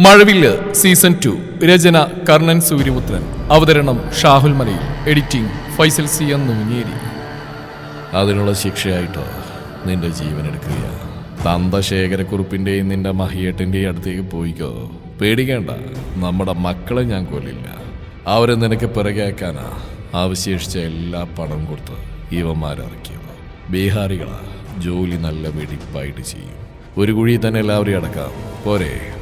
മഴവില്ല് season two. രചന കർണൻ സൂര്യപുത്രൻ അവതരണം Shahul Malayil. Editing Faisal C M Noonjeri അതിനുള്ള ശിക്ഷയായിട്ടോ നിന്റെ ജീവൻ എടുക്കുക തന്ത ശേഖരക്കുറുപ്പിന്റെയും നിന്റെ മഹിയേട്ടന്റെയും അടുത്തേക്ക് പോയിക്കോ. പേടിക്കേണ്ട നമ്മുടെ മക്കളെ ഞാൻ കൊല്ലില്ല. അവരെ നിനക്ക് പിറകേക്കാനാ അവശേഷിച്ച എല്ലാ പണം കൊടുത്ത് ഇവന്മാരിറക്കിയത് ബീഹാറികളാ ജോലി നല്ല വെടിപ്പായിട്ട് ചെയ്യും. ഒരു കുഴി തന്നെ എല്ലാവരെയും അടക്കാം. പോരെ.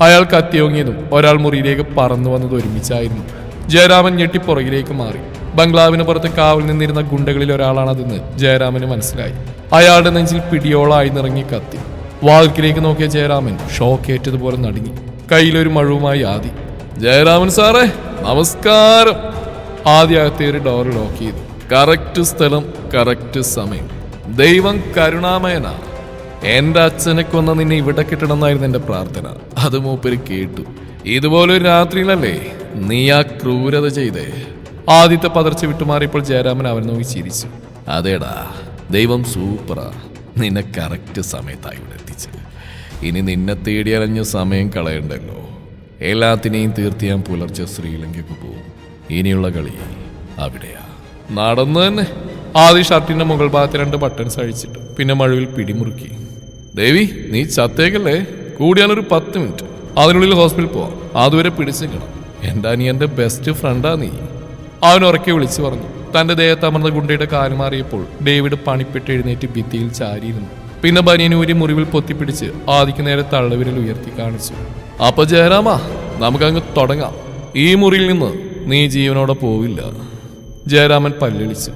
അയാൾ കത്തിയോങ്ങിയതും ഒരാൾ മുറിയിലേക്ക് പറന്നു വന്നത് ഒരുമിച്ചായിരുന്നു. ജയരാമൻ ഞെട്ടി പുറകിലേക്ക് മാറി. ബംഗ്ലാവിന് പുറത്ത് കാവൽ നിന്നിരുന്ന ഗുണ്ടകളിൽ ഒരാളാണതെന്ന് ജയരാമന് മനസ്സിലായി. അയാളുടെ നെഞ്ചിൽ പിടിയോളായി നിറങ്ങി കത്തി. വാതിൽക്കിലേക്ക് നോക്കിയ ജയരാമൻ ഷോക്കേറ്റതുപോലെ നടുങ്ങി. കയ്യിലൊരു മഴുവുമായി ആദി. ജയരാമൻ സാറേ നമസ്കാരം. ആദ്യ അകത്തേറി ഡോർ ലോക്ക് ചെയ്തു. കറക്റ്റ് സ്ഥലം കറക്റ്റ് സമയം. ദൈവം കരുണാമയനാ എന്റെ അച്ഛനെ കൊന്ന നിന്നെ ഇവിടെ കിട്ടണമെന്നായിരുന്നു എന്റെ പ്രാർത്ഥന. അത് മൂപ്പര് കേട്ടു. ഇതുപോലൊരു രാത്രിയിലല്ലേ നീ ആ ക്രൂരത ചെയ്തേ? ആദ്യത്തെ പതർച്ച വിട്ടുമാറിയപ്പോൾ ജയരാമൻ അവൻ നോക്കി ചിരിച്ചു. അതേടാ ദൈവം സൂപ്പറാ. നിന്നെ കറക്റ്റ് സമയത്തായി ഇവിടെ എത്തിച്ചത്. ഇനി നിന്നെ തേടി അലഞ്ഞ സമയം കളയണ്ടല്ലോ. എല്ലാത്തിനെയും തീർത്ത് ഞാൻ പുലർച്ചെ ശ്രീലങ്കയ്ക്ക് പോകും. ഇനിയുള്ള കളി അവിടെയാ. നടന്നു തന്നെ. ആദ്യ ഷർട്ടിന്റെ മുകൾ ഭാഗത്ത് രണ്ട് ബട്ടൺസ് അഴിച്ചിട്ട്. പിന്നെ മഴവിൽ പിടിമുറുക്കി. ദേവി നീ ചത്തേക്കല്ലേ? കൂടിയാലൊരു പത്ത് മിനിറ്റ്. അതിനുള്ളിൽ ഹോസ്പിറ്റലിൽ പോവാം. അതുവരെ എന്താ എന്റെ അനിയന്റെ ബെസ്റ്റ് ഫ്രണ്ടാ നീ? അവൻ ഉറക്കെ വിളിച്ചു പറഞ്ഞു. തന്റെ ദേഹത്ത് അമർന്ന ഗുണ്ടയുടെ കാൽ മാറിയപ്പോൾ ഡേവിഡ് പണിപ്പെട്ട് എഴുന്നേറ്റ് ഭിത്തിയിൽ ചാരിയിരുന്നു. പിന്നെ ബനിയനൂരി മുറിവിൽ പൊത്തിപ്പിടിച്ച് ആദിക്ക് നേരെ തള്ളവിരൽ ഉയർത്തി കാണിച്ചു. അപ്പൊ ജയരാമാ നമുക്കങ്ങ് തുടങ്ങാം. ഈ മുറിയിൽ നിന്ന് നീ ജീവനോടെ പോവില്ല. ജയരാമൻ പല്ലിളിച്ചു.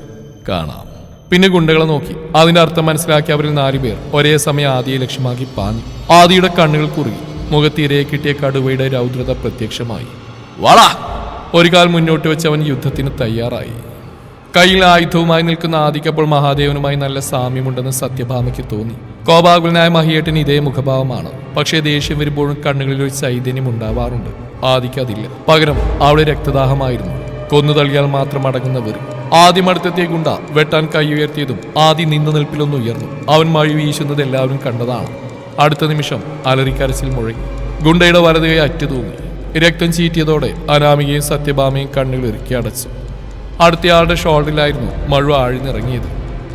കാണാം. പിന്നെ ഗുണ്ടകളെ നോക്കി. അതിന്റെ അർത്ഥം മനസ്സിലാക്കി അവരിൽ നാലുപേർ ഒരേ സമയം ആദിയെ ലക്ഷ്യമാക്കി പാഞ്ഞു. ആദിയുടെ കണ്ണുകൾ കുറുകി. മുഖത്തിരയെ കിട്ടിയ കടുവയുടെ രൗദ്രത പ്രത്യക്ഷമായി. വള! ഒരു കാൽ മുന്നോട്ട് വെച്ച് അവൻ യുദ്ധത്തിന് തയ്യാറായി. കയ്യിൽ ആയുധവുമായി നിൽക്കുന്ന ആദിക്കപ്പോൾ മഹാദേവനുമായി നല്ല സാമ്യമുണ്ടെന്ന് സത്യഭാമയ്ക്ക് തോന്നി. കോപാകുലനായ മഹിയേട്ടന് ഇതേ മുഖഭാവമാണ്. പക്ഷേ ദേഷ്യം വരുമ്പോഴും കണ്ണുകളിൽ ഒരു ചൈതന്യം ഉണ്ടാവാറുണ്ട്. ആദിക്ക് അതില്ല. പകരം അവളെ രക്തദാഹമായിരുന്നു. കൊന്നു തള്ളിയാൽ മാത്രം അടങ്ങുന്ന വെറി ആദ്യം ഗുണ്ട വെട്ടാൻ കൈ ഉയർത്തിയതും ആദ്യം നിന്ന നിൽപ്പിലൊന്ന് ഉയർന്നു. അവൻ മഴ വീശുന്നത് എല്ലാവരും കണ്ടതാണ്. അടുത്ത നിമിഷം അലറിക്കരച്ചിൽ മുഴങ്ങി. ഗുണ്ടയുടെ വലതുകൈ അറ്റു തൂങ്ങി രക്തം ചീറ്റിയതോടെ അനാമികയും സത്യഭാമയും കണ്ണുകൾ ഇറുക്കി അടച്ചു. അടുത്തയാളുടെ ഷോൾഡറിലായിരുന്നു മഴ ആഴ്ന്നിറങ്ങിയത്.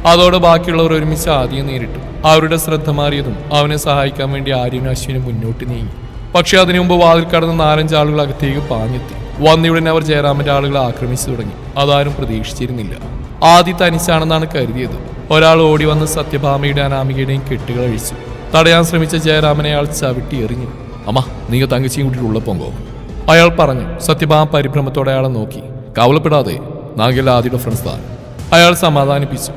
അതോടെ ബാക്കിയുള്ളവർ ഒരുമിച്ച് ആദ്യം നേരിട്ടു. അവരുടെ ശ്രദ്ധ മാറിയതും അവനെ സഹായിക്കാൻ വേണ്ടി ആര്യനും അശ്വിനും മുന്നോട്ട് നീങ്ങി. പക്ഷേ അതിനു മുമ്പ് വാതിൽ കടന്ന് നാലഞ്ചാളുകൾ അകത്തേക്ക് പാഞ്ഞെത്തി. വന്നയുടനെ അവർ ജയറാമിന്റെ ആളുകളെ ആക്രമിച്ചു തുടങ്ങി. അതാരും പ്രതീക്ഷിച്ചിരുന്നില്ല. ആദ്യ തനിച്ചാണെന്നാണ് കരുതിയത്. ഒരാൾ ഓടി വന്ന് സത്യഭാമയുടെ അനാമികയുടെയും കെട്ടുകൾ അഴിച്ചു. തടയാൻ ശ്രമിച്ച ജയരാമനെ അയാൾ ചവിട്ടി എറിഞ്ഞു. അമ്മ നീ തങ്കച്ചിയും കൂട്ടി ഉള്ളപ്പോങ്കോ അയാൾ പറഞ്ഞു. സത്യഭാമ പരിഭ്രമത്തോടെ അയാളെ നോക്കി. കവലപ്പെടാതെ നാഗിൽ ആദ്യയുടെ ഫ്രണ്ട്സ് താൻ. അയാൾ സമാധാനിപ്പിച്ചു.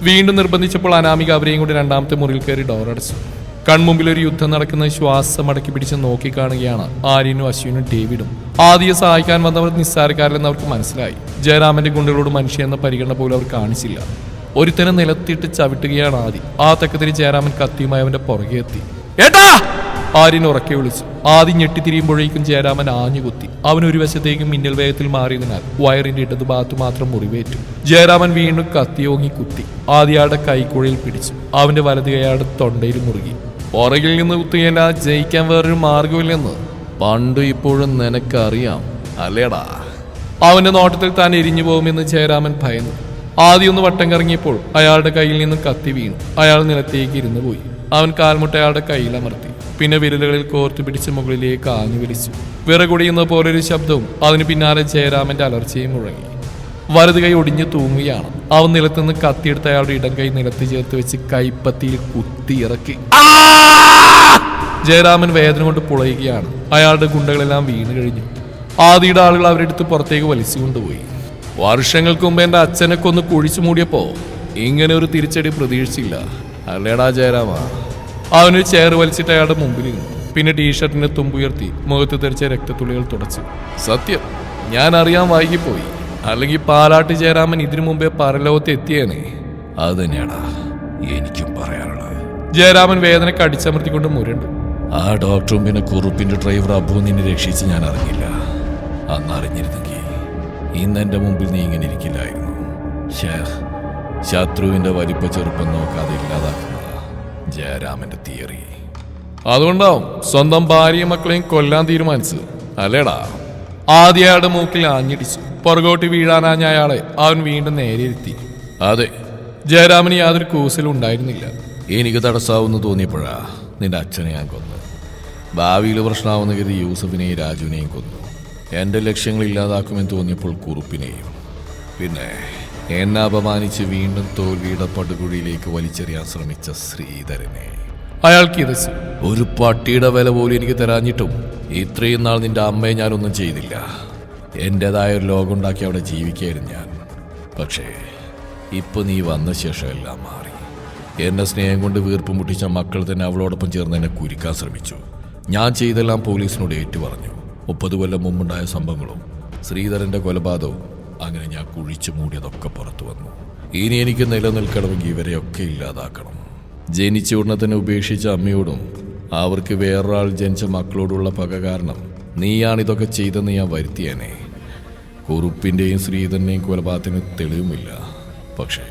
വീണ്ടും നിർബന്ധിച്ചപ്പോൾ അനാമിക അവരെയും കൂടി രണ്ടാമത്തെ മുറിയിൽ കയറി ഡോർ അടച്ചു. കൺമുമ്പിൽ ഒരു യുദ്ധം നടക്കുന്ന ശ്വാസം അടക്കി പിടിച്ച് നോക്കിക്കാണുകയാണ് ആര്യനും അശ്വിനും ഡേവിഡും. ആദ്യം സഹായിക്കാൻ വന്നവർ നിസ്സാരക്കാരില്ലെന്ന് അവർക്ക് മനസ്സിലായി. ജയരാമന്റെ ഗുണ്ടുകളോട് മനുഷ്യ എന്ന പരിഗണന പോലും അവർ കാണിച്ചില്ല. ഒരുത്തനെ നിലത്തിട്ട് ചവിട്ടുകയാണ് ആദി. ആ തക്കത്തിന് ജയരാമൻ കത്തിയുമായി അവന്റെ പുറകെ എത്തി. ആര്യൻ ഉറക്കെ വിളിച്ചു. ആദ്യം ഞെട്ടിത്തിരിയുമ്പോഴേക്കും ജയരാമൻ ആഞ്ഞുകുത്തി അവൻ ഒരു വശത്തേക്ക് മിന്നൽ വേഗത്തിൽ മാറിയതിനാൽ വയറിന്റെ ഇടതു ഭാഗത്ത് മാത്രം മുറിവേറ്റു. ജയരാമൻ വീണ്ടും കത്തിയോങ്ങി കുത്തി. ആദ്യയാളുടെ കൈക്കുഴയിൽ പിടിച്ചു. അവന്റെ വലത് കൈയാളുടെ തൊണ്ടയിൽ മുറുകി. പുറകിൽ നിന്ന് കുത്തിയല്ല ജയിക്കാൻ വേറൊരു മാർഗമില്ലെന്ന് പണ്ടും ഇപ്പോഴും നിനക്കറിയാം അല്ലേടാ? അവന്റെ നോട്ടത്തിൽ താൻ എരിഞ്ഞു പോകുമെന്ന് ജയരാമൻ ഭയന്നു. ആദ്യം ഒന്ന് വട്ടം കറങ്ങിയപ്പോൾ അയാളുടെ കയ്യിൽ നിന്ന് കത്തി വീണു. അയാൾ നിലത്തേക്ക് ഇരുന്നു പോയി അവൻ കാൽമുട്ട അയാളുടെ കയ്യിൽ അമർത്തി. പിന്നെ വിരലുകളിൽ കോർത്തു പിടിച്ച് മുകളിലേക്ക് ആഞ്ഞു വിളിച്ചു വിറകുടിയുന്ന പോലൊരു ശബ്ദവും അതിന് പിന്നാലെ ജയരാമന്റെ അലർച്ചയും മുഴങ്ങി. വലത് കൈ ഒടിഞ്ഞു തൂങ്ങുകയാണ്. അവൻ നിലത്തുനിന്ന് കത്തിയെടുത്ത് അയാളുടെ ഇടം കൈ നിലത്ത് ചേർത്ത് വെച്ച് കൈപ്പത്തിയിൽ കുത്തി ഇറക്കി. ജയരാമൻ വേദന കൊണ്ട് പുളയുകയാണ്. അയാളുടെ ഗുണ്ടകളെല്ലാം വീണ് കഴിഞ്ഞു. ആദിയുടെ ആളുകൾ അവരെടുത്ത് പുറത്തേക്ക് വലിച്ചു കൊണ്ടുപോയി വർഷങ്ങൾക്ക് മുമ്പ് എന്റെ അച്ഛനെ കൊന്ന് കുഴിച്ചു മൂടിയപ്പോ ഇങ്ങനെ ഒരു തിരിച്ചടി പ്രതീക്ഷിച്ചില്ല. അല്ലേടാ ജയരാമ? അവനൊരു ചെയർ വലിച്ചിട്ട് അയാളുടെ മുമ്പിൽ നിന്നു പിന്നെ ടീഷർട്ടിന്റെ തുമ്പുയർത്തി മുഖത്ത് തെറിച്ച രക്തത്തുള്ളികൾ തുടച്ചു. സത്യം ഞാൻ അറിയാൻ വൈകിപ്പോയി. അല്ലെങ്കിൽ പാലാട്ട് ചേരാമൻ ഇതിനു മുമ്പേ പരലോകത്ത് എത്തിയേനെ. അത് തന്നെയാടാ എനിക്കും പറയാനുള്ളത്. ജയരാമൻ വേദന കടിച്ചമർത്തിക്കൊണ്ട് മുരണ്ടു. ആ ഡോക്ടറും പിന്നെ കുറുപ്പിന്റെ ഡ്രൈവർ അബു നിന്നെ രക്ഷിച്ച് ഞാൻ അറിഞ്ഞില്ല. അന്ന് അറിഞ്ഞിരുന്നെങ്കിൽ ഇന്ന് എന്റെ മുമ്പിൽ നീ ഇങ്ങനെ ഇരിക്കില്ലായിരുന്നു. ശത്രുവിന്റെ വലിപ്പ ചെറുപ്പം നോക്കാതെ ഇല്ലാതാക്കുന്ന. ജയരാമന്റെ തിയറി. അതുകൊണ്ടാവും സ്വന്തം ഭാര്യയും മക്കളെയും കൊല്ലാൻ തീരുമാനിച്ചത്. അല്ലേടാ? ആദ്യ അയാളുടെ മൂക്കിൽ ആഞ്ഞിടിച്ചു. പുറകോട്ട് വീഴാനാഞ്ഞ അയാളെ അവൻ വീണ്ടും നേരെ ഇരുത്തി അതെ ജയരാമന് യാതൊരു കൂസലും ഉണ്ടായിരുന്നില്ല. എനിക്ക് തടസ്സാവുമെന്ന് തോന്നിയപ്പോഴാ നിന്റെ അച്ഛനെ ഞാൻ കൊന്നു. ഭാവിയിൽ പ്രശ്നമാവുന്ന കരുതി യൂസഫിനെയും രാജുവിനെയും കൊന്നു. എന്റെ ലക്ഷ്യങ്ങൾ ഇല്ലാതാക്കുമെന്ന് തോന്നിയപ്പോൾ കുറുപ്പിനെയും. പിന്നെ? എന്നെ അപമാനിച്ച് വീണ്ടും തോൽവിയുടെ പടുകുഴിയിലേക്ക് വലിച്ചെറിയാൻ ശ്രമിച്ച ശ്രീധരനെ. അയാൾക്ക് ഒരു പട്ടിയുടെ വില പോലും എനിക്ക് തരാഞ്ഞിട്ടും ഇത്രയും നാൾ നിന്റെ അമ്മയെ ഞാനൊന്നും ചെയ്തില്ല. എന്റെതായ ഒരു ലോകം ഉണ്ടാക്കി അവിടെ ജീവിക്കായിരുന്നു ഞാൻ. പക്ഷേ ഇപ്പൊ നീ വന്ന ശേഷം എല്ലാം മാറി. എന്നെ സ്നേഹം കൊണ്ട് വീർപ്പ് മുട്ടിച്ച മക്കൾ തന്നെ അവളോടൊപ്പം ചേർന്ന് എന്നെ കുരുക്കാൻ ശ്രമിച്ചു. ഞാൻ ചെയ്തെല്ലാം പോലീസിനോട് ഏറ്റു പറഞ്ഞു മുപ്പത് കൊല്ലം മുമ്പുണ്ടായ സംഭവങ്ങളും ശ്രീധരന്റെ കൊലപാതകവും അങ്ങനെ ഞാൻ കുഴിച്ചു മൂടിയതൊക്കെ പുറത്തു വന്നു. ഇനി എനിക്ക് നിലനിൽക്കണമെങ്കിൽ ഇവരെയൊക്കെ ഇല്ലാതാക്കണം. ജനിച്ച ഉടനെ ഉപേക്ഷിച്ച അമ്മയോടും അവർക്ക് വേറൊരാൾ ജനിച്ച മക്കളോടുള്ള പക കാരണം നീയാണിതൊക്കെ ചെയ്തെന്ന് ഞാൻ വരുത്തിയേനെ. കുറുപ്പിന്റെയും ശ്രീധരന്റെയും കൊലപാതകത്തിന് തെളിവുമില്ല. പക്ഷേ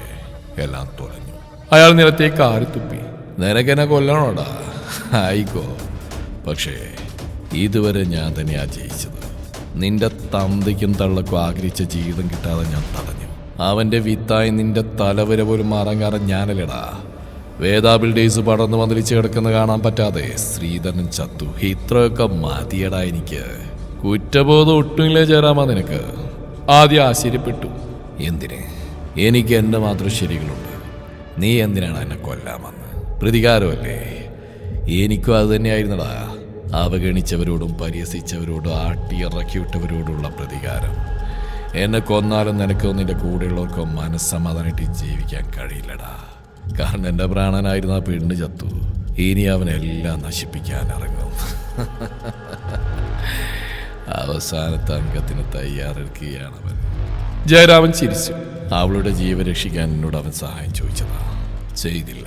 എല്ലാം തുടങ്ങി അയാൾ നിലത്തേക്ക് ആരിത്തുപ്പി. നിനക്കെന്നെ കൊല്ലണോടാ? ആയിക്കോ. പക്ഷേ ഇതുവരെ ഞാൻ തന്നെയാ ജയിച്ചത്. നിന്റെ തന്തയ്ക്കും തള്ളക്കും ആഗ്രഹിച്ച ജീവിതം കിട്ടാതെ ഞാൻ തടഞ്ഞു. അവന്റെ വിത്തായി നിന്റെ തലവരെ പോലും മറങ്ങാറ ഞാനല്ലടാ. വേദാ ബിൽഡേഴ്സ് പടർന്നു വന്നിരിച്ച് കിടക്കുന്ന കാണാൻ പറ്റാതെ ശ്രീധരൻ ചത്തു. ഇത്രയൊക്കെ മതിയടാ എനിക്ക്. കുറ്റബോധം ഒട്ടുമില്ലേ ചേരാമാ നിനക്ക്. ആദ്യം ആശ്ചര്യപ്പെട്ടു. എന്തിന്? എനിക്ക് എന്റെ മാത്രം ശരികളുണ്ട്. നീ എന്തിനാണ് എന്നെ കൊല്ലാമെന്ന്? പ്രതികാരമല്ലേ? എനിക്കും അത് തന്നെയായിരുന്നടാ. അവഗണിച്ചവരോടും പരിഹസിച്ചവരോടും ആട്ടിയിറക്കിവിട്ടവരോടുള്ള പ്രതികാരം. എന്നെ കൊന്നാലും നിനക്കോ നിന്റെ കൂടെയുള്ളവർക്കോ മനസ്സമാധാനമായിട്ട് ജീവിക്കാൻ കഴിയില്ലടാ. കാരണം എന്റെ പ്രാണനായിരുന്ന ആ പെണ്ണ് ചത്തു. ഇനി അവനെല്ലാം നശിപ്പിക്കാൻ ഇറങ്ങും. അവസാനത്തെ അംഗത്തിന് തയ്യാറെടുക്കുകയാണ് അവൻ. ജയരാമൻ ചിരിച്ചു. അവളുടെ ജീവൻ രക്ഷിക്കാൻ എന്നോട് അവൻ സഹായം ചോദിച്ചതാ. ചെയ്തില്ല.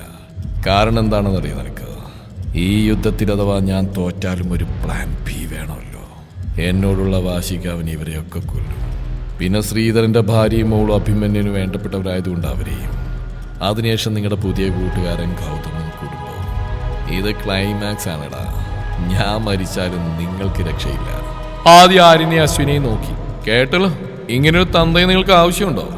കാരണം എന്താണെന്ന് അറിയാം നിനക്ക്? ഈ യുദ്ധത്തിൽ അഥവാ ഞാൻ തോറ്റാലും ഒരു പ്ലാൻ ബി വേണമല്ലോ. എന്നോടുള്ള വാശിക്ക് അവൻ ഇവരെയൊക്കെ കൊല്ലും. പിന്നെ ശ്രീധരന്റെ ഭാര്യയും മോളും അഭിമന്യന് വേണ്ടപ്പെട്ടവരായതുകൊണ്ട് അവരെയും. അതിനുശേഷം നിങ്ങളുടെ പുതിയ കൂട്ടുകാരൻ ഗൗതമും കുടുംബവും. ഇത് ക്ലൈമാക്സ് ആണെടാ. ഞാൻ മരിച്ചാലും നിങ്ങൾക്ക് രക്ഷയില്ല. ആദ്യം ആര്യനെ അശ്വിനെ നോക്കി. കേട്ടല്ലോ? ഇങ്ങനൊരു തന്തയെ നിങ്ങൾക്ക് ആവശ്യമുണ്ടോ?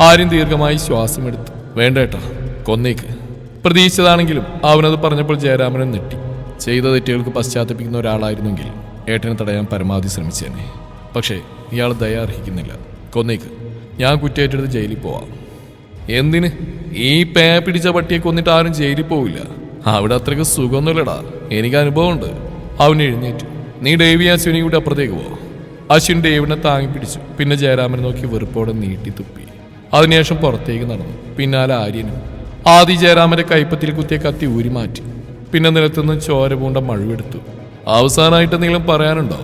ആര്യൻ ദീർഘമായി ശ്വാസമെടുത്തു. വേണ്ട ഏട്ടാ കൊന്നേക്ക്. പ്രതീക്ഷിച്ചതാണെങ്കിലും അവനത് പറഞ്ഞപ്പോൾ ജയരാമനെ നെട്ടി ചെയ്ത തെറ്റുകൾക്ക് പശ്ചാത്തപിക്കുന്ന ഒരാളായിരുന്നെങ്കിൽ ഏട്ടനെ തടയാൻ പരമാവധി ശ്രമിച്ചേനെ. പക്ഷേ ഇയാൾ ദയ അർഹിക്കുന്നില്ല. കൊന്നേക്ക്. ഞാൻ കുറ്റേറ്റെടുത്ത് ജയിലിൽ പോവാം. എന്തിന്? ഈ പേ പിടിച്ച പട്ടിയെ കൊന്നിട്ട് ആരും ജയിലിൽ പോവില്ല. അവിടെ അത്രയ്ക്ക് സുഖമൊന്നുമില്ലടാ. എനിക്ക് അനുഭവമുണ്ട്. അവൻ എഴുന്നേറ്റു. നീ ഡേവി അശ്വിനി കൂടി അപ്പുറത്തേക്ക് പോ. അശ്വിൻ ഡേവിനെ താങ്ങി പിടിച്ചു. പിന്നെ ജയരാമനെ നോക്കി വെറുപ്പോടെ നീട്ടി തുപ്പി. അതിനുശേഷം പുറത്തേക്ക് നടന്നു. പിന്നാലെ ആര്യനും ആദി ജയറാമന്റെ കൈപ്പത്തിൽ കുത്തിയ കത്തി ഊരി മാറ്റി. പിന്നെ നിലത്തുനിന്ന് ചോര പൂണ്ട മഴുവെടുത്തു. അവസാനമായിട്ട് എന്തെങ്കിലും പറയാനുണ്ടോ?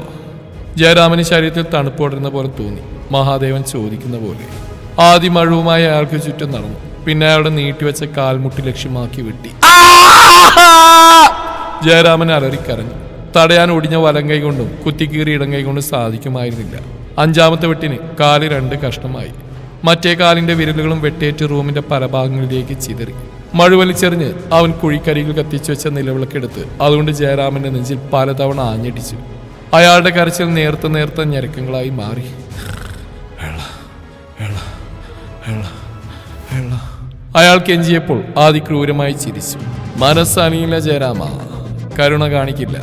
ജയരാമന് ശരീരത്തിൽ തണുപ്പ് തണുപ്പോടുന്ന പോലെ തോന്നി. മഹാദേവൻ ചോദിക്കുന്ന പോലെ. ആദി മഴുവുമായി അയാൾക്ക് ചുറ്റും നടന്നു. പിന്നെ അയാളുടെ നീട്ടിവെച്ച കാൽമുട്ടി ലക്ഷ്യമാക്കി വെട്ടി. ജയരാമൻ അലറിക്കരഞ്ഞു തടയാൻ ഒടിഞ്ഞ വലം കൈ കൊണ്ടും കുത്തിക്കീറി ഇടം കൈ കൊണ്ടും സാധിക്കുമായിരുന്നില്ല. അഞ്ചാമത്തെ വെട്ടിന് കാൽ രണ്ട് കഷ്ണമായി. മറ്റേ കാലിന്റെ വിരലുകളും വെട്ടേറ്റ് റൂമിന്റെ പല ഭാഗങ്ങളിലേക്ക് ചിതറി. മഴുവലിച്ചെറിഞ്ഞ് അവൻ കുഴിക്കരികിൽ കത്തിച്ചു വെച്ച നിലവിളക്കെടുത്ത് അതുകൊണ്ട് ജയരാമന്റെ നെഞ്ചിൽ പലതവണ ആഞ്ഞടിച്ചു. അയാളുടെ കരച്ചിൽ നേർത്ത നേർത്ത ഞരക്കങ്ങളായി മാറി. അയാൾ കെഞ്ചിയപ്പോൾ ആദിക്രൂരമായി ചിരിച്ചു. മനസ്സണിയില്ല ജയരാമ. കരുണ കാണിക്കില്ല.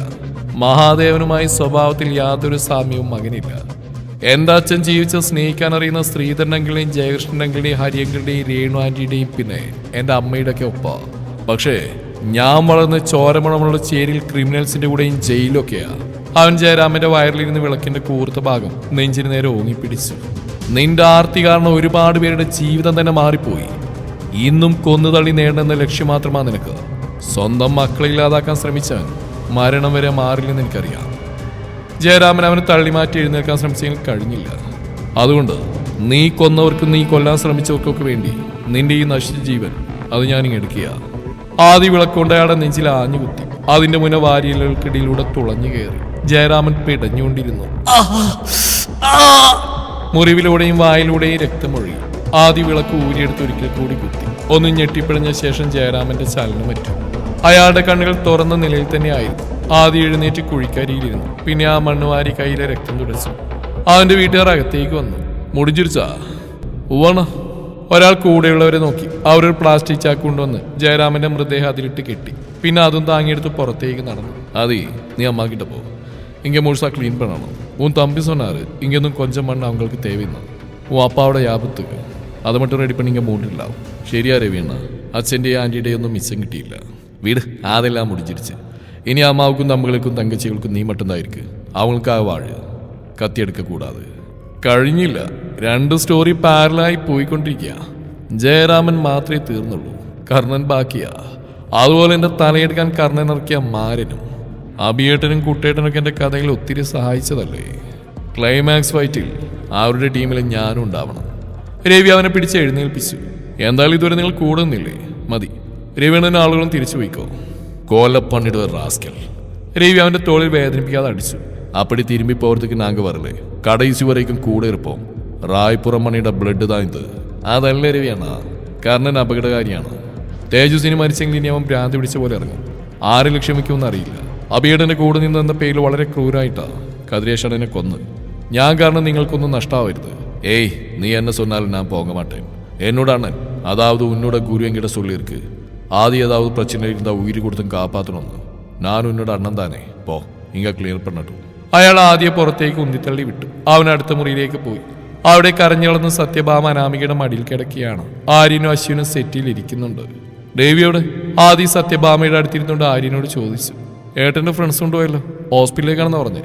മഹാദേവനുമായി സ്വഭാവത്തിൽ യാതൊരു സാമ്യവും മകനില്ല. എന്റെ അച്ഛൻ ജീവിച്ച സ്നേഹിക്കാൻ അറിയുന്ന ശ്രീധരനങ്കിളുടെയും ജയകൃഷ്ണനങ്കിളുടെയും ഹരിയങ്കിളുടെയും രേണു ആന്റിയുടെയും പിന്നെ എന്റെ അമ്മയുടെ ഒക്കെ ഒപ്പ. പക്ഷേ ഞാൻ വളർന്ന് ചോരമണമുള്ള ചേരിൽ ക്രിമിനൽസിന്റെ കൂടെയും ജയിലൊക്കെയാണ് അവൻ ജയരാമന്റെ വയറിലിരുന്ന് വിളക്കിന്റെ കൂർത്ത ഭാഗം നെഞ്ചിന് നേരെ ഓങ്ങിപ്പിടിച്ചു. നിന്റെ ആർത്തി കാരണം ഒരുപാട് പേരുടെ ജീവിതം തന്നെ മാറിപ്പോയി. ഇന്നും കൊന്നുതള്ളി നേടണമെന്ന ലക്ഷ്യം മാത്രമാണ് നിനക്ക്. സ്വന്തം മക്കളെ ഇല്ലാതാക്കാൻ ശ്രമിച്ചവൻ മരണം വരെ മാറില്ലെന്ന് എനിക്കറിയാം. ജയരാമൻ അവനെ തള്ളിമാറ്റി എഴുന്നേൽക്കാൻ ശ്രമിച്ചെങ്കിൽ കഴിഞ്ഞില്ല. അതുകൊണ്ട് നീ കൊന്നവർക്കും നീ കൊല്ലാൻ ശ്രമിച്ചവർക്കൊക്കെ വേണ്ടി നിന്റെ ഈ നശിച്ച ജീവൻ അത് ഞാനിങ് എടുക്കുക ആദ്യ വിളക്കൊണ്ട് അയാളുടെ നെഞ്ചിൽ ആഞ്ഞു കുത്തി. അതിന്റെ മുന്നേ വാരിയലുകൾക്കിടയിലൂടെ തുളഞ്ഞു കയറി. ജയരാമൻ പിടഞ്ഞുകൊണ്ടിരുന്നു. മുറിവിലൂടെയും വായിലൂടെയും രക്തമൊഴി ആദ്യ വിളക്ക് ഊരിയെടുത്ത് ഒരിക്കൽ കൂടി കുത്തി. ഒന്ന് ഞെട്ടിപ്പിടഞ്ഞ ശേഷം ജയരാമന്റെ ചലനം മറ്റു അയാളുടെ കണ്ണുകൾ തുറന്ന നിലയിൽ തന്നെയായിരുന്നു ആദ്യം എഴുന്നേറ്റ് കുഴിക്കരിയിലിരുന്നു. പിന്നെ ആ മണ്ണുവാരി കയ്യിലെ രക്തം തുടച്ചു. അവന്റെ വീട്ടുകാർ അകത്തേക്ക് വന്നു. മുടിഞ്ചിരിച്ചാ ഉവണ ഒരാൾ കൂടെയുള്ളവരെ നോക്കി. അവരൊരു പ്ലാസ്റ്റിക് ചാക്ക് കൊണ്ടുവന്ന് ജയരാമന്റെ മൃതദേഹം അതിലിട്ട് കെട്ടി. പിന്നെ അതും താങ്ങിയെടുത്ത് പുറത്തേക്ക് നടന്നു. അതെ നീ അമ്മാക്കിട്ട പോ. ഇങ്ങനെ മുഴുസ ക്ലീൻ പണണം. ഊൻ തമ്പി സൊന്നാറ് ഇങ്ങൊന്നും കൊഞ്ചം മണ്ണ് അവങ്ങൾക്ക് തേവിന്ന് ഉൻ അപ്പാവിടെ യാപത്ത് അത് മറ്റും റെഡി പണി ഇങ്ങനെ മൂണ്ടില്ലാവും ശരിയാ രവിയണ്ണ അച്ഛന്റെയും ആന്റിയുടെയൊന്നും മിച്ചം കിട്ടിയില്ല. വീട് അതെല്ലാം മുടിച്ചിരിച്ച് ഇനി അമ്മാവുക്കും തമ്പുകൾക്കും തങ്കച്ചികൾക്കും നീ മട്ടുന്നായിരിക്കും ആ വാഴ്. കത്തിയെടുക്ക കൂടാതെ കഴിഞ്ഞില്ല. രണ്ട് സ്റ്റോറി പാരലായി പോയിക്കൊണ്ടിരിക്കുക ജയരാമൻ മാത്രമേ തീർന്നുള്ളൂ. കർണൻ ബാക്കിയാ. അതുപോലെ എന്റെ തലയെടുക്കാൻ കർണൻ ഇറക്കിയ മാരനും അഭിയേട്ടനും കുട്ടേട്ടനൊക്കെ എന്റെ കഥയിൽ ഒത്തിരി സഹായിച്ചതല്ലേ? ക്ലൈമാക്സ് ഫൈറ്റിൽ അവരുടെ ടീമിൽ ഞാനും ഉണ്ടാവണം. രവി അവനെ പിടിച്ച് എഴുന്നേൽപ്പിച്ചു. എന്തായാലും ഇതുവരെ നിങ്ങൾ കൂടുന്നില്ലേ മതി. രവിയണ്ണൻ ആളുകളും തിരിച്ചു പോയിക്കോ. കോലപ്പണ്ണിടുവ റാസ്കൽ രവി അവന്റെ തോളിൽ വേദനിപ്പിക്കാതെ അടിച്ചു അപ്പടി തിരുമ്പി പോറത്തേക്ക് നാങ്ക വരലേ കടയിച്ചു വരേക്കും കൂടെ ഇരുപ്പോം റായ്പുറം മണിയുടെ ബ്ലഡ് താഴ്ന്നത് അതല്ലേ രവിയാണ് കർണൻ അപകടകാരിയാണ് തേജസ്വിനി മരിച്ചെങ്കിൽ ഇനി അവൻ ഭ്രാന്തി പിടിച്ച പോലെ ഇറങ്ങും ആരെ ക്ഷമിക്കുമെന്ന് അറിയില്ല അബിയേടന്റെ കൂടെ നിന്ന് എന്ന പേരിൽ വളരെ ക്രൂരായിട്ടാ കതിരേഷണനെ കൊന്ന് ഞാൻ കാരണം നിങ്ങൾക്കൊന്നും നഷ്ടാവരുത് ഏയ് നീ എന്നെ சொன்னால் நான் போக மாட்டேன் என்னோட அண்ணன் அதாவது உன்னோட குரு என்கிட்ட சொல்லியிருக்கு ஆதி ஏதாவது பிரச்சனை இருந்தா உயிர் கொடுத்தும் காப்பாற்றணும்னு நான் உன்னோட അണ്ണൻ താനേ പോ ഇങ്ങ ക്ലിയർ പണിട്ടു അയാൾ ആദ്യം പുറത്തേക്ക് ഉന്തിത്തള്ളി വിട്ടു അവൻ അടുത്ത മുറിയിലേക്ക് പോയി അവിടെ കരഞ്ഞളന്ന് സത്യഭാമ അനാമികയുടെ മടിയിൽ കിടക്കുകയാണ് ആര്യനും അശ്വിനും സെറ്റിൽ ഇരിക്കുന്നുണ്ട് ദേവിയോട് ആദ്യം സത്യഭാമയുടെ അടുത്തിരുന്നുകൊണ്ട് ആര്യനോട് ചോദിച്ചു ഏട്ടന്റെ ഫ്രണ്ട്സ് കൊണ്ടുപോയല്ലോ ഹോസ്പിറ്റലിലേക്കാണെന്ന് പറഞ്ഞേ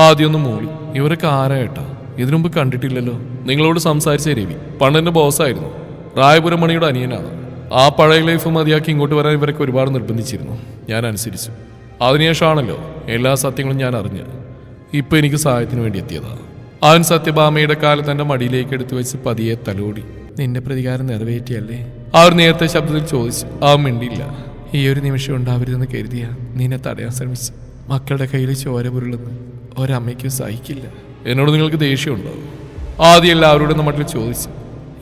ആദ്യം ഒന്ന് മൂളി ഇവരൊക്കെ ആരാ ഏട്ടാ ഇതിനു മുമ്പ് കണ്ടിട്ടില്ലല്ലോ നിങ്ങളോട് സംസാരിച്ച രവി പണ്ടെന്റെ ബോസായിരുന്നു റായപുരം മണിയുടെ അനിയനാണ് ആ പഴയ ലൈഫ് മതിയാക്കി ഇങ്ങോട്ട് വരാൻ ഇവരൊക്കെ ഒരുപാട് നിർബന്ധിച്ചിരുന്നു. ഞാൻ അനുസരിച്ചു. അതിനുശേഷമാണല്ലോ എല്ലാ സത്യങ്ങളും ഞാൻ അറിഞ്ഞ് ഇപ്പം എനിക്ക് സഹായത്തിന് വേണ്ടി എത്തിയതാണ് അവൻ സത്യഭാമയുടെ കാലത്ത് എന്റെ മടിയിലേക്ക് എടുത്തു വെച്ച് പതിയെ തലോടി. നിന്റെ പ്രതികാരം നിറവേറ്റിയല്ലേ? അവർ നേരത്തെ ശബ്ദത്തിൽ ചോദിച്ചു. അവൻ മിണ്ടിയില്ല. ഈ ഒരു നിമിഷം ഉണ്ടാവരുതെന്ന് കരുതിയ നിന്നെ തടയാൻ ശ്രമിച്ചു. മക്കളുടെ കയ്യിൽ ചോര പുരുളെന്ന്. ഒരമ്മയ്ക്കും സഹിക്കില്ല. എന്നോട് നിങ്ങൾക്ക് ദേഷ്യമുണ്ടോ? ആദ്യം എല്ലാവരോടും നമ്മൾ ചോദിച്ചു.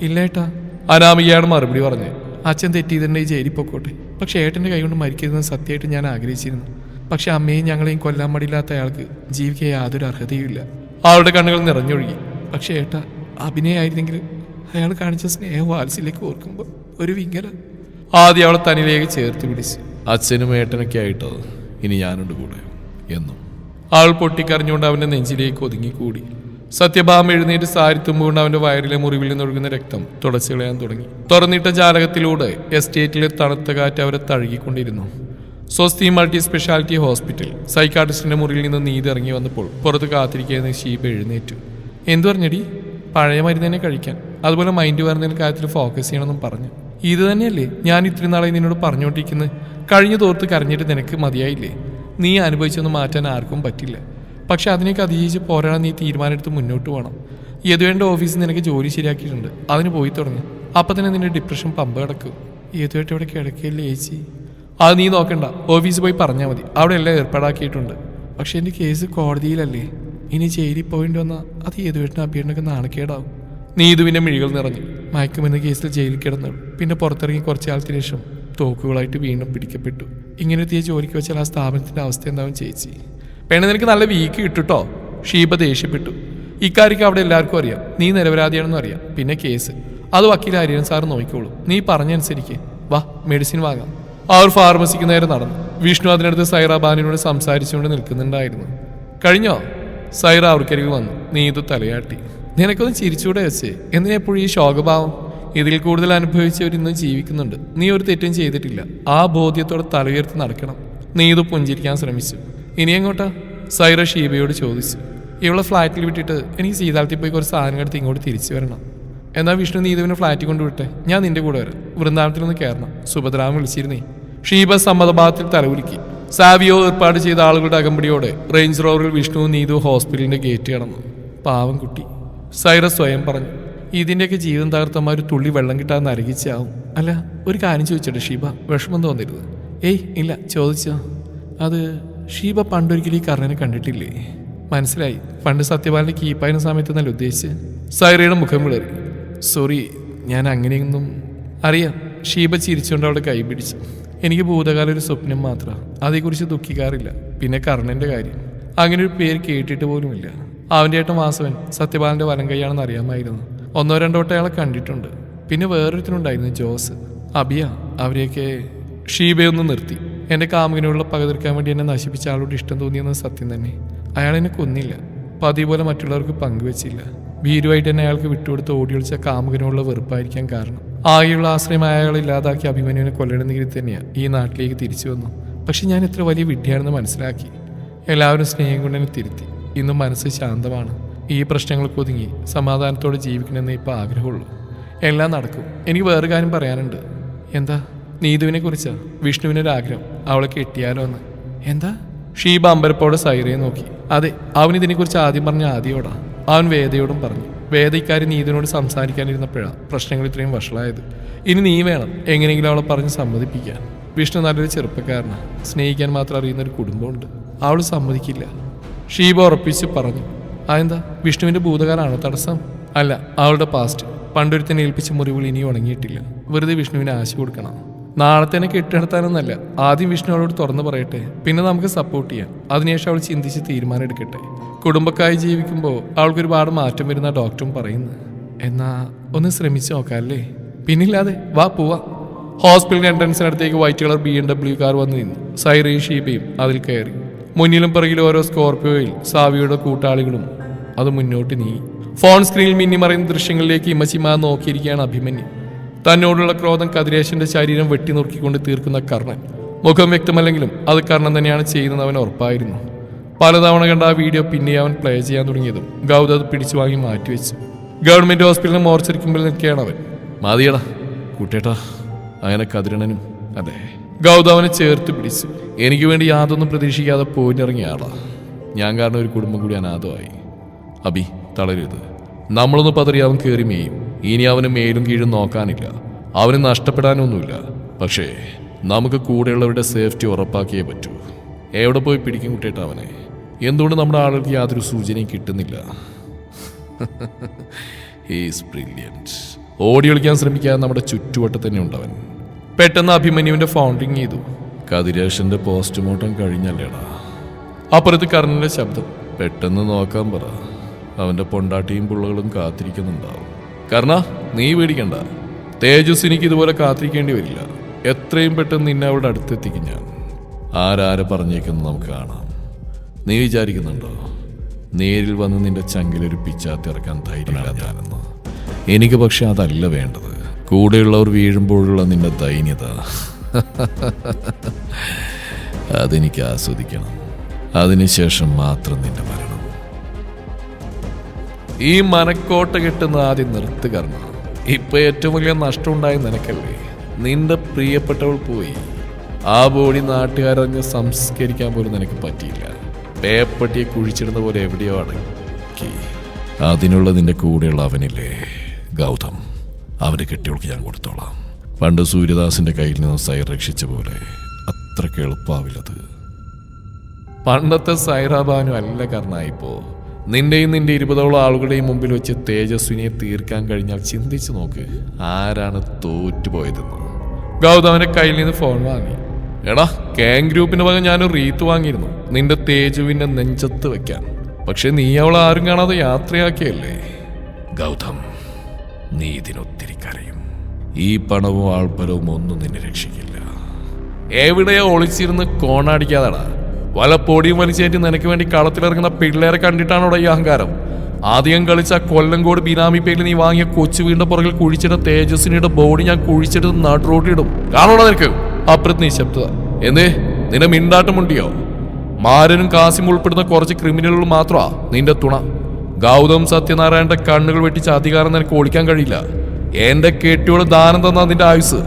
ഇല്ലേട്ടാ. അനാമികയാണ് മറുപടി പറഞ്ഞ് അച്ഛൻ തെറ്റിയതിന്റെ ജയിലിൽ പൊക്കോട്ടെ. പക്ഷെ ഏട്ടന്റെ കൈ കൊണ്ട് മരിക്കരുതെന്ന് സത്യമായിട്ട് ഞാൻ ആഗ്രഹിച്ചിരുന്നു. പക്ഷെ അമ്മയും ഞങ്ങളെയും കൊല്ലാൻ മടിയില്ലാത്ത അയാൾക്ക് ജീവിക്കാൻ യാതൊരു അർഹതയുമില്ല. അവളുടെ കണ്ണുകൾ നിറഞ്ഞൊഴുകി. പക്ഷേ ഏട്ട അഭിനയായിരുന്നെങ്കിൽ അയാൾ കാണിച്ച സ്നേഹം വാത്സ്യയിലേക്ക് ഓർക്കുമ്പോൾ ഒരു വിങ്ങല. ആദ്യം അവളെ തനിലേക്ക് ചേർത്ത് പിടിച്ച്. അച്ഛനും ഏട്ടനൊക്കെ ആയിട്ടത് ഇനി ഞാനുണ്ട് കൂടെ. എന്നും. ആൾ പൊട്ടിക്കറിഞ്ഞുകൊണ്ട് അവന്റെ നെഞ്ചിലേക്ക് ഒതുങ്ങിക്കൂടി. സത്യഭാമ എഴുന്നേറ്റ് സാരി തുമ്പുകൊണ്ട് അവന്റെ വയറിലെ മുറിവിൽ നിന്ന് ഒഴുകുന്ന രക്തം തുടച്ചു കളയാൻ തുടങ്ങി. തുറന്നിട്ട ജാലകത്തിലൂടെ എസ്റ്റേറ്റിലെ തണുത്ത കാറ്റ് അവരെ തഴുകിക്കൊണ്ടിരുന്നു. സ്വസ്തി മൾട്ടി സ്പെഷ്യാലിറ്റി ഹോസ്പിറ്റൽ സൈക്കാട്രിസ്റ്റിന്റെ മുറിയിൽ നിന്ന് നീതി ഇറങ്ങി വന്നപ്പോൾ പുറത്ത് കാത്തിരിക്കുന്ന ഷീബ എഴുന്നേറ്റു. എന്തു പറഞ്ഞടി പഴയ മരുന്ന് തന്നെ കഴിക്കാൻ. അതുപോലെ മൈൻഡ് വരുന്നതിന് കാര്യത്തിൽ ഫോക്കസ് ചെയ്യണമെന്നും പറഞ്ഞു. ഇത് തന്നെയല്ലേ? ഞാൻ ഇത്രയും നാളെ നിന്നോട് പറഞ്ഞുകൊണ്ടിരിക്കുന്നത് കഴിഞ്ഞ തോർത്ത് കരഞ്ഞിട്ട് നിനക്ക് മതിയായില്ലേ? നീ അനുഭവിച്ചൊന്നും മാറ്റാൻ ആർക്കും പറ്റില്ല. പക്ഷെ അതിനേക്ക് അതിജീവിച്ച് പോരാടാൻ നീ തീരുമാനമെടുത്ത് മുന്നോട്ട് പോകണം. യദുവേന്റെ ഓഫീസിൽ നിനക്ക് ജോലി ശരിയാക്കിയിട്ടുണ്ട്. അതിന് പോയി തുടങ്ങി. അപ്പം തന്നെ നിന്റെ ഡിപ്രഷൻ പമ്പ് കിടക്കും. യദുവേട്ട് ഇവിടെ കിടക്കില്ലേ ചേച്ചി? അത് നീ നോക്കണ്ട. ഓഫീസിൽ പോയി പറഞ്ഞാൽ മതി. അവിടെ എല്ലാം ഏർപ്പാടാക്കിയിട്ടുണ്ട്. പക്ഷേ എന്റെ കേസ് കോടതിയിലല്ലേ? ഇനി ജയിലിൽ പോയിട്ട് വന്നാൽ അത് യദുവേട്ടിന് അഭിയണ്ണൊക്കെ നാണക്കേടാവും. നീ ഇതുവിന്റെ മിഴികൾ നിറഞ്ഞു. മയക്കുമെന്ന കേസിൽ ജയിലിൽ കിടന്നു പിന്നെ പുറത്തിറങ്ങി കുറച്ച് കാലത്തിന് ശേഷം തോക്കുകളായിട്ട് വീണ്ടും പിടിക്കപ്പെട്ടു. ഇങ്ങനെത്തിയ ജോലിക്ക് വെച്ചാൽ ആ സ്ഥാപനത്തിന്റെ അവസ്ഥ എന്താവും ചേച്ചി? പെണ്ണ് നിനക്ക് നല്ല വീക്ക് കിട്ടുട്ടോ? ഷീബ ദേഷ്യപ്പെട്ടു. ഇക്കാര്യക്ക് അവിടെ എല്ലാവർക്കും അറിയാം. നീ നിരപരാധിയാണെന്ന് അറിയാം. പിന്നെ കേസ് അത് വക്കീൽ ഹരിയൻ സാർ നോക്കിക്കോളൂ. നീ പറഞ്ഞനുസരിക്ക്. വാ മെഡിസിൻ വാങ്ങാം. അവർ ഫാർമസിക്ക് നേരെ നടന്നു. വിഷ്ണു അതിനടുത്ത് സൈറ ബാനിനോട് സംസാരിച്ചുകൊണ്ട് നിൽക്കുന്നുണ്ടായിരുന്നു. കഴിഞ്ഞോ? സൈറ അവർക്കരികിൽ വന്നു. നീ ഇത് തലയാട്ടി. നിനക്കൊന്ന് ചിരിച്ചൂടെ വെച്ചേ എന്തിനാ എപ്പോഴും ഈ ശോകഭാവം? ഇതിൽ കൂടുതൽ അനുഭവിച്ചവർ ഇന്ന് ജീവിക്കുന്നുണ്ട്. നീ ഒരു തെറ്റും ചെയ്തിട്ടില്ല. ആ ബോധ്യത്തോടെ തലയുയർത്തി നടക്കണം. നീ ഇത് പുഞ്ചിരിക്കാൻ ശ്രമിച്ചു. ഇനി എങ്ങോട്ടാ? സൈറ ഷീബയോട് ചോദിച്ചു. ഇവളെ ഫ്ലാറ്റിൽ വിട്ടിട്ട് എനിക്ക് സീതാളത്തിൽ പോയി കുറച്ച് സാധനങ്ങൾ എടുത്ത് ഇങ്ങോട്ട് തിരിച്ചു വരണം. എന്നാൽ വിഷ്ണു നീതുവിനെ ഫ്ലാറ്റിൽ കൊണ്ടുവിട്ടെ ഞാൻ നിന്റെ കൂടെ വരാം. വൃന്ദാവനത്തിൽ ഒന്ന് കയറണം. സുഭദ്രാമൻ വിളിച്ചിരുന്നേ. ഷീബ സമ്മതഭാഗത്തിൽ തലവുലുക്കി സാവിയോ ഏർപ്പാട് ചെയ്ത ആളുകളുടെ അകമ്പടിയോടെ റേഞ്ച് റോവറിൽ വിഷ്ണു നീതു ഹോസ്പിറ്റലിന്റെ ഗേറ്റ് കടന്നു. പാവം കുട്ടി. സൈറ സ്വയം പറഞ്ഞു. ഇതിന്റെയൊക്കെ ജീവൻ തകർത്തമാർ തുള്ളി വെള്ളം കിട്ടാൻ നരകിച്ചാവും. അല്ല ഒരു കാര്യം ചോദിച്ചോട്ടെ ഷീബ? വിഷമം തോന്നരുത്. ഏയ് ഇല്ല ചോദിച്ചോ? അത് ഷീബ പണ്ടൊരിക്കലും ഈ കർണനെ കണ്ടിട്ടില്ലേ? മനസ്സിലായി. പണ്ട് സത്യപാലിന്റെ കീപ്പായിരുന്ന സമയത്ത് നല്ല ഉദ്ദേശിച്ച്? സൈറയുടെ മുഖം വിളറി. സോറി ഞാൻ അങ്ങനെയൊന്നും അറിയാം. ഷീബ ചിരിച്ചുകൊണ്ട് അവളുടെ കൈ പിടിച്ചു. എനിക്ക് ഭൂതകാല ഒരു സ്വപ്നം മാത്രമാണ് അതേക്കുറിച്ച് ദുഃഖിക്കാറില്ല. പിന്നെ കർണന്റെ കാര്യം. അങ്ങനെ ഒരു പേര് കേട്ടിട്ട് പോലുമില്ല. അവന്റെ ഏട്ടൻ വാസവൻ സത്യപാലന്റെ വലം കൈയാണെന്ന് അറിയാമായിരുന്നു. ഒന്നോ രണ്ടോ വട്ടം അയാളെ കണ്ടിട്ടുണ്ട്. പിന്നെ വേറൊരുത്തിനുണ്ടായിരുന്നു ജോസ്. അബിയ അവരെയൊക്കെ ഷീബയൊന്ന് നിർത്തി. എന്റെ കാമുകനോടുള്ള പക തീർക്കാൻ വേണ്ടി എന്നെ നശിപ്പിച്ച ആളോട് ഇഷ്ടം തോന്നിയെന്നത് സത്യം തന്നെ. അയാൾ എന്നെ കൊന്നില്ല. പതിപോലെ പോലെ മറ്റുള്ളവർക്ക് പങ്കുവെച്ചില്ല. ഭീരുവായിട്ട് തന്നെ അയാൾക്ക് വിട്ടുകൊടുത്ത് ഓടി ഒളിച്ച കാമുകനോടുള്ള വെറുപ്പായിരിക്കാൻ കാരണം. ആകെയുള്ള ആശ്രയം അയാൾ ഇല്ലാതാക്കി അഭിമന്യുവിനെ കൊല്ലണം നീതി തന്നെയാണ് ഈ നാട്ടിലേക്ക് തിരിച്ചു വന്നു. പക്ഷെ ഞാൻ എത്ര വലിയ വിഡ്ഢിയാണെന്ന് മനസ്സിലാക്കി. എല്ലാവരും സ്നേഹം കൊണ്ട് എന്നെ തിരുത്തി. ഇന്നും മനസ്സ് ശാന്തമാണ്. ഈ പ്രശ്നങ്ങൾക്ക് ഒതുങ്ങി സമാധാനത്തോടെ ജീവിക്കണമെന്ന് ഇപ്പോൾ ആഗ്രഹമുള്ളൂ. എല്ലാം നടക്കും. എനിക്ക് വേറെ കാര്യം പറയാനുണ്ട്. എന്താ? നീതുവിനെ കുറിച്ചാണ് വിഷ്ണുവിനൊരു ആഗ്രഹം അവളെ കെട്ടിയാലോ എന്ന് എന്താ? ഷീബ അമ്പരപ്പോടെ സൈറയെ നോക്കി. അതെ അവൻ ഇതിനെക്കുറിച്ച് ആദ്യം പറഞ്ഞ ആദ്യോടാ. അവൻ വേദയോടും പറഞ്ഞു. വേദ ഇക്കാര്യം നീതിനോട് സംസാരിക്കാനിരുന്നപ്പോഴാണ് പ്രശ്നങ്ങൾ ഇത്രയും വഷളായത്. ഇനി നീ വേണം എങ്ങനെയെങ്കിലും അവളെ പറഞ്ഞ് സമ്മതിപ്പിക്കാൻ. വിഷ്ണു നല്ലൊരു ചെറുപ്പക്കാരനാണ് സ്നേഹിക്കാൻ മാത്രം അറിയുന്ന ഒരു കുടുംബമുണ്ട്. അവൾ സമ്മതിക്കില്ല. ഷീബ ഉറപ്പിച്ച് പറഞ്ഞു. അതെന്താ? വിഷ്ണുവിന്റെ ഭൂതകാലാണോ തടസ്സം? അല്ല അവളുടെ പാസ്റ്റ് പണ്ടൊരുത്തനെ ഏൽപ്പിച്ച മുറിവുകൾ ഇനിയും ഉണങ്ങിയിട്ടില്ല. വെറുതെ വിഷ്ണുവിന് ആശ കൊടുക്കണം. നാളെ തന്നെ കെട്ടിടത്താനൊന്നല്ല. ആദ്യം വിഷ്ണു അവളോട് തുറന്നു പറയട്ടെ. പിന്നെ നമുക്ക് സപ്പോർട്ട് ചെയ്യാം. അതിനുശേഷം അവൾ ചിന്തിച്ച് തീരുമാനം എടുക്കട്ടെ. കുടുംബക്കായി ജീവിക്കുമ്പോൾ അവൾക്ക് ഒരുപാട് മാറ്റം വരുന്ന ഡോക്ടറും പറയുന്നു എന്നാ ഒന്ന് ശ്രമിച്ചു നോക്കാല്ലേ? പിന്നില്ലാതെ വാ പോവാ. Hospital എൻട്രൻസിനടുത്തേക്ക് white colour B M W car വന്ന് നിന്നു. സൈറയും ഷീബയും അതിൽ കയറി. മുന്നിലും പിറകിലും ഓരോ സ്കോർപ്പിയോയിൽ സാവിയുടെ കൂട്ടാളികളും അത് മുന്നോട്ട് നീങ്ങി. ഫോൺ സ്ക്രീനിൽ മിന്നിമറയുന്ന ദൃശ്യങ്ങളിലേക്ക് ഇമച്ചിമാ നോക്കിയിരിക്കുകയാണ് അഭിമന്യു. തന്നോടുള്ള ക്രോധം കതിരേശന്റെ ശരീരം വെട്ടിനുറുക്കിക്കൊണ്ട് തീർക്കുന്ന കർണൻ. മുഖം വ്യക്തമല്ലെങ്കിലും അത് കർണൻ തന്നെയാണ് ചെയ്യുന്നത് അവൻ ഉറപ്പായിരുന്നു. പലതവണ കണ്ട ആ വീഡിയോ പിന്നെ അവൻ പ്ലേ ചെയ്യാൻ തുടങ്ങിയതും ഗൗത അത് പിടിച്ചു വാങ്ങി മാറ്റിവെച്ചു ഗവൺമെന്റ് ഹോസ്പിറ്റലിൽ മോർച്ചരിക്കുമ്പോൾ നിൽക്കുകയാണ് അവൻ. മതിയടാ കൂട്ടേട്ടാ അങ്ങനെ കതിരണനും അതെ. ഗൗത അവനെ ചേർത്ത് പിടിച്ചു. എനിക്ക് വേണ്ടി യാതൊന്നും പ്രതീക്ഷിക്കാതെ പോയിട്ടിറങ്ങിയ ആളാ. ഞാൻ കാരണം ഒരു കുടുംബം കൂടി അനാഥമായി. അബി തളരരുത്. നമ്മളൊന്ന് പതറി അവൻ കയറി മേയും. ഇനി അവന് മേലും കീഴും നോക്കാനില്ല. അവന് നഷ്ടപ്പെടാനൊന്നുമില്ല. പക്ഷേ നമുക്ക് കൂടെയുള്ളവരുടെ സേഫ്റ്റി ഉറപ്പാക്കിയേ പറ്റൂ. എവിടെ പോയി പിടിക്കും കുട്ടിയിട്ട് അവനെ? എന്തുകൊണ്ട് നമ്മുടെ ആളുകൾക്ക് യാതൊരു സൂചനയും കിട്ടുന്നില്ല? ഓടി ഒളിക്കാൻ ശ്രമിക്കാതെ നമ്മുടെ ചുറ്റുവട്ടത്ത് തന്നെ ഉണ്ടവൻ. പെട്ടെന്ന് അഭിമന്യുവിന്റെ ഫൗണ്ടിങ് ചെയ്തു. കതിരേഷന്റെ പോസ്റ്റ്മോർട്ടം കഴിഞ്ഞല്ലേടാ. അപ്പുറത്ത് കർണന്റെ ശബ്ദം. പെട്ടെന്ന് നോക്കാൻ പറ. അവന്റെ പൊണ്ടാട്ടിയും പിള്ളകളും കാത്തിരിക്കുന്നുണ്ടാവും. കർണ നീ പേടിക്കണ്ട. തേജസ് എനിക്ക് ഇതുപോലെ കാത്തിരിക്കേണ്ടി വരില്ല. എത്രയും പെട്ടെന്ന് നിന്നെ അവിടെ അടുത്തെത്തിക്കും ഞാൻ. ആരാരെ പറഞ്ഞേക്കുന്ന നമുക്ക് കാണാം. നീ വിചാരിക്കുന്നുണ്ടോ? നേരിൽ വന്ന് നിന്റെ ചങ്കിലൊരു പിച്ചാത്തി ഇറക്കാൻ ധൈര്യമില്ല ഞാനെന്ന്. എനിക്ക് പക്ഷെ അതല്ല വേണ്ടത്. കൂടെയുള്ളവർ വീഴുമ്പോഴുള്ള നിന്റെ ദൈന്യത. അതെനിക്ക് ആസ്വദിക്കണം. അതിനുശേഷം മാത്രം നിന്റെ മരണം ഈ മനക്കോട്ട കിട്ടുന്ന ആദ്യം നിർത്തുകർമ്മ ഇപ്പൊ ഏറ്റവും വലിയ നഷ്ടം ഉണ്ടായി നിനക്കല്ലേ. നിന്റെ പ്രിയപ്പെട്ടവൾ പോയി. ആ ബോഡി നാട്ടുകാരഞ്ഞ് സംസ്കരിക്കാൻ പോലും നിനക്ക് പറ്റിയില്ല. പേപ്പട്ടിയെ കുഴിച്ചിടുന്ന പോലെ എവിടെയോ അടക്കി. അതിനുള്ള നിന്റെ കൂടെയുള്ള അവനില്ലേ ഗൗതം. അവന് കെട്ടിയവൾക്ക് ഞാൻ കൊടുത്തോളാം. പണ്ട് സൂര്യദാസിന്റെ കയ്യിൽ നിന്ന് സൈർ രക്ഷിച്ച പോലെ അത്രയ്ക്ക് എളുപ്പാവില്ലത്. പണ്ടത്തെ സൈറാബാനു അല്ല കർണായിപ്പോ നിന്റെയും നിന്റെ ഇരുപതോളം ആളുകളുടെയും മുമ്പിൽ വെച്ച് തേജസ്വിനിയെ തീർക്കാൻ കഴിഞ്ഞാൽ ചിന്തിച്ചു നോക്ക് ആരാണ് തോറ്റുപോയതെന്ന്. ഗൗതമന്റെ കയ്യിൽ നിന്ന് ഫോൺ വാങ്ങി. എടാ കാങ് ഗ്രൂപ്പിന് പകരം ഞാനൊരു റീത്ത് വാങ്ങിയിരുന്നു. നിന്റെ തേജുവിന്റെ നെഞ്ചത്ത് വെക്കാൻ. പക്ഷെ നീ അവളെ ആരും കാണാതെ യാത്രയാക്കിയല്ലേ? ഗൗതം നീ ഇതിനൊത്തിരി കരയും. ഈ പണവും ആൾപ്പരവും ഒന്നും നിന്നെ രക്ഷിക്കില്ല. എവിടെയോ ഒളിച്ചിരുന്ന് കോണടിക്കാതാടാ? വല പൊടിയും നിനക്ക് വേണ്ടി കളത്തിലിറങ്ങുന്ന പിള്ളേരെ കണ്ടിട്ടാണോടാ ഈ അഹങ്കാരം? ആദ്യം കളിച്ച കൊല്ലങ്കോട് ബിനാമി പേരിൽ നീ വാങ്ങിയ കൊച്ചു വീടിന്റെ പുറകിൽ കുഴിച്ചിട്ട തേജസ്വിനിയുടെ ബോഡി ഞാൻ കുഴിച്ചെടുത്ത് നടുറോട്ടിടും കാണോടാ നിനക്ക്? അപ്പുറത്ത് നിശബ്ദത. എന്തേ? നിന്നെ മിണ്ടാട്ടമുണ്ടിയോ മാരനും കാസിം ഉൾപ്പെടുന്ന കുറച്ച് ക്രിമിനലുകൾ മാത്രമാ നിന്റെ തുണ. ഗൗതം സത്യനാരായണന്റെ കണ്ണുകൾ വെട്ടിച്ച അധികാരം നിനക്ക് ഒളിക്കാൻ കഴിയില്ല. എന്റെ കെട്ടിയോട് ദാനം തന്ന നിന്റെ ആയുസ്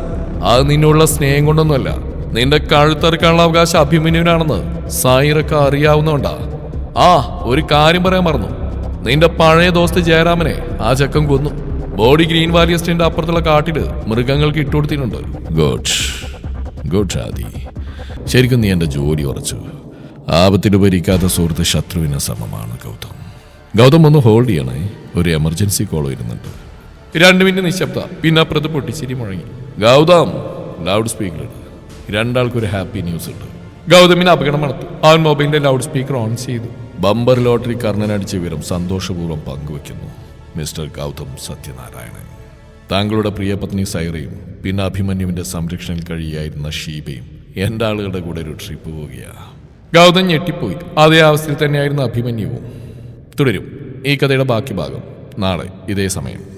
അത് നിന്നുള്ള സ്നേഹം കൊണ്ടൊന്നുമല്ല. നിന്റെ കഴുത്തറുക്കാനുള്ള അവകാശം അഭിമന്യുവിനാണെന്ന് സായിറൊക്കെ അറിയാവുന്നോണ്ടാ ആ ഒരു കാര്യം പറയാൻ മറന്നു. നിന്റെ പഴയ ദോസ്ത് ജയരാമനെ ആ ചക്കം കൊന്നു. ബോഡി ഗ്രീൻ വാലി എസ്റ്റേറ്റിന്റെ അപ്പുറത്തുള്ള കാട്ടിൽ മൃഗങ്ങൾക്ക് ഇട്ടുകൊടുത്തിട്ടുണ്ട് ശരിക്കും നീ എന്റെ ജോലി ഉറച്ചു. ആപത്തിലുപരിക്കാത്ത സുഹൃത്ത് ശത്രുവിന് സമമാണ് ഗൗതം. ഗൗതം ഒന്ന് ഹോൾഡ് ചെയ്യണേ. ഒരു എമർജൻസി കോൾ വരുന്നുണ്ട്. രണ്ട് മിനിറ്റ് നിശബ്ദ. പിന്നെ അപ്പുറത്ത് പൊട്ടിച്ചിരി മുഴങ്ങി. ഗൗതം ലൗഡ് സ്പീക്കർ രണ്ടാൾക്കൊരു ഹാപ്പി ന്യൂസ് ഉണ്ട് ഗൗതമിന് അപകടം നടത്തു. അവൻ മൊബൈലിന്റെ ലൗഡ് സ്പീക്കർ ഓൺ ചെയ്തു. ബമ്പർ ലോട്ടറി കർണനടിച്ച വിവരം സന്തോഷപൂർവം പങ്കുവെക്കുന്നു മിസ്റ്റർ ഗൗതം സത്യനാരായണൻ. താങ്കളുടെ പ്രിയപത്നി സൈറയും പിന്നെ അഭിമന്യുവിന്റെ സംരക്ഷണയിൽ കഴിയായിരുന്ന ഷീബയും എന്റെ ആളുകളുടെ കൂടെ ഒരു ട്രിപ്പ് പോവുകയാണ് ഗൗതം ഞെട്ടിപ്പോയി. അതേ അവസ്ഥയിൽ തന്നെയായിരുന്നു അഭിമന്യുവും. തുടരും. ഈ കഥയുടെ ബാക്കി ഭാഗം നാളെ ഇതേ സമയം.